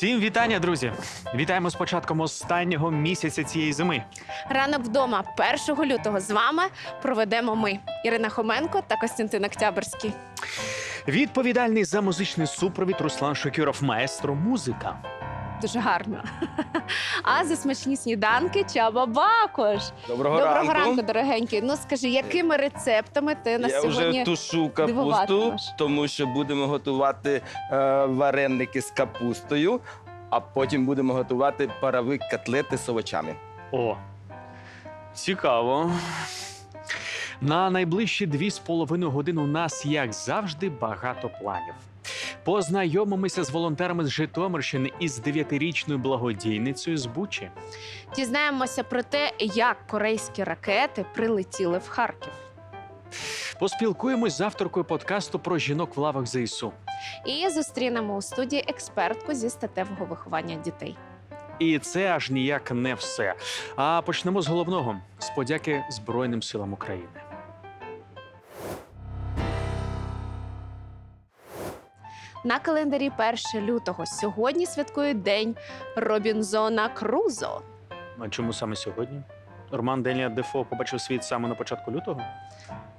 Всім вітання, друзі! Вітаємо з початком останнього місяця цієї зими. Ранок вдома 1 лютого з вами проведемо ми, Ірина Хоменко та Костянтин Октябрьський. Відповідальний за музичний супровід Руслан Шокіров, маестро музика. Дуже гарно. А за смачні сніданки Чаба Бакош. Доброго, Доброго ранку, дорогенький. Ну скажи, якими рецептами ти на Я сьогодні вже тушу капусту, дивуватимеш. тому що будемо готувати е, вареники з капустою, а потім будемо готувати парові котлети з овочами. О, цікаво. На найближчі дві з половиною години у нас, як завжди, багато планів. Познайомимося з волонтерами з Житомирщини і з дев'ятирічною благодійницею з Бучі. дізнаємося про те, як корейські ракети прилетіли в Харків. Поспілкуємось з авторкою подкасту про жінок в лавах ЗСУ. І зустрінемо у студії експертку зі статевого виховання дітей. І це аж ніяк не все. А почнемо з головного з подяки Збройним силам України. На календарі 1 лютого сьогодні святкують день Робінзона Крузо. А чому саме сьогодні? Роман Делія Дефо побачив світ саме на початку лютого.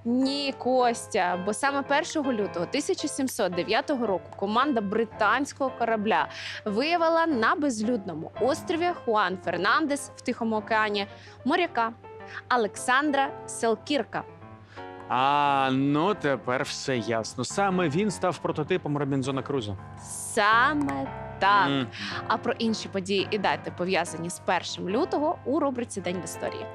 Ні, Костя, бо саме 1 лютого 1709 року команда британського корабля виявила на безлюдному острові Хуан Фернандес в Тихому океані моряка Олександра Селкірка. А ну тепер все ясно. Саме він став прототипом Робінзона Крузо. Саме так. М. А про інші події і дати пов'язані з 1 лютого у рубриці День в історії.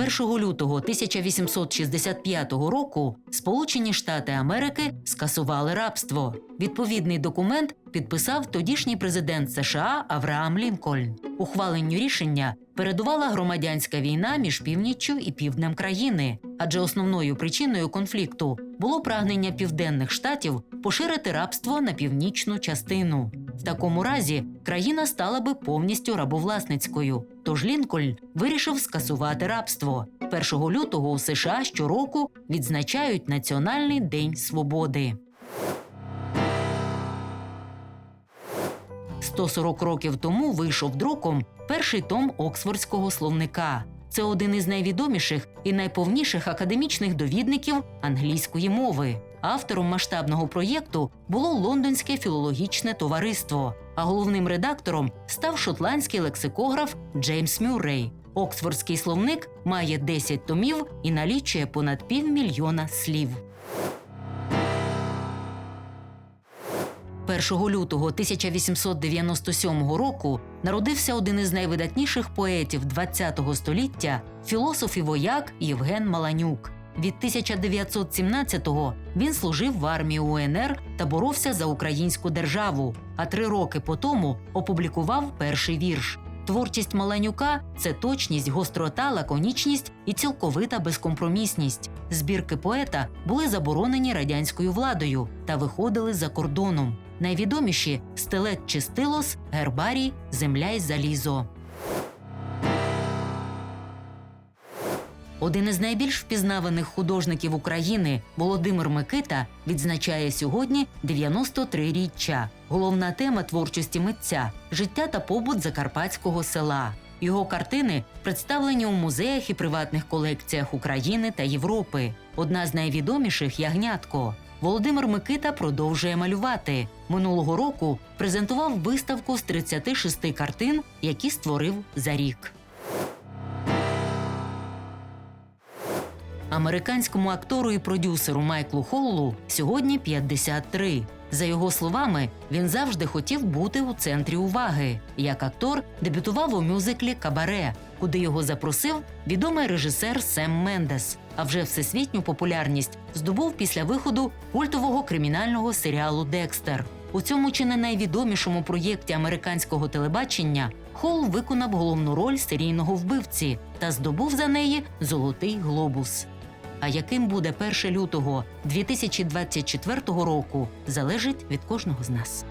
1 лютого 1865 року Сполучені Штати Америки скасували рабство. Відповідний документ підписав тодішній президент США Авраам Лінкольн. Ухваленню рішення передувала громадянська війна між північчю і півднем країни, адже основною причиною конфлікту було прагнення південних штатів поширити рабство на північну частину. В такому разі країна стала би повністю рабовласницькою. Тож Лінкольн вирішив скасувати рабство. 1 лютого у США щороку відзначають Національний день свободи. 140 років тому вийшов друком перший том Оксфордського словника. Це один із найвідоміших і найповніших академічних довідників англійської мови. Автором масштабного проєкту було Лондонське філологічне товариство, а головним редактором став шотландський лексикограф Джеймс Мюррей. Оксфордський словник має 10 томів і налічує понад півмільйона слів. 1 лютого 1897 року народився один із найвидатніших поетів ХХ століття філософ і вояк Євген Маланюк. Від 1917-го він служив в армії УНР та боровся за українську державу. А три роки по тому опублікував перший вірш. Творчість Маланюка це точність, гострота, лаконічність і цілковита безкомпромісність. Збірки поета були заборонені радянською владою та виходили за кордоном. Найвідоміші стелет чи стилос, гербарій, земля й залізо. Один із найбільш впізнаваних художників України Володимир Микита відзначає сьогодні 93-річчя. Головна тема творчості митця життя та побут закарпатського села. Його картини представлені у музеях і приватних колекціях України та Європи. Одна з найвідоміших ягнятко. Володимир Микита продовжує малювати. Минулого року презентував виставку з 36 картин, які створив за рік. Американському актору і продюсеру Майклу Холлу сьогодні 53. За його словами, він завжди хотів бути у центрі уваги. Як актор дебютував у мюзиклі Кабаре, куди його запросив відомий режисер Сем Мендес. А вже всесвітню популярність здобув після виходу культового кримінального серіалу Декстер. У цьому чи не найвідомішому проєкті американського телебачення Холл виконав головну роль серійного вбивці та здобув за неї золотий глобус. А яким буде 1 лютого 2024 року, залежить від кожного з нас.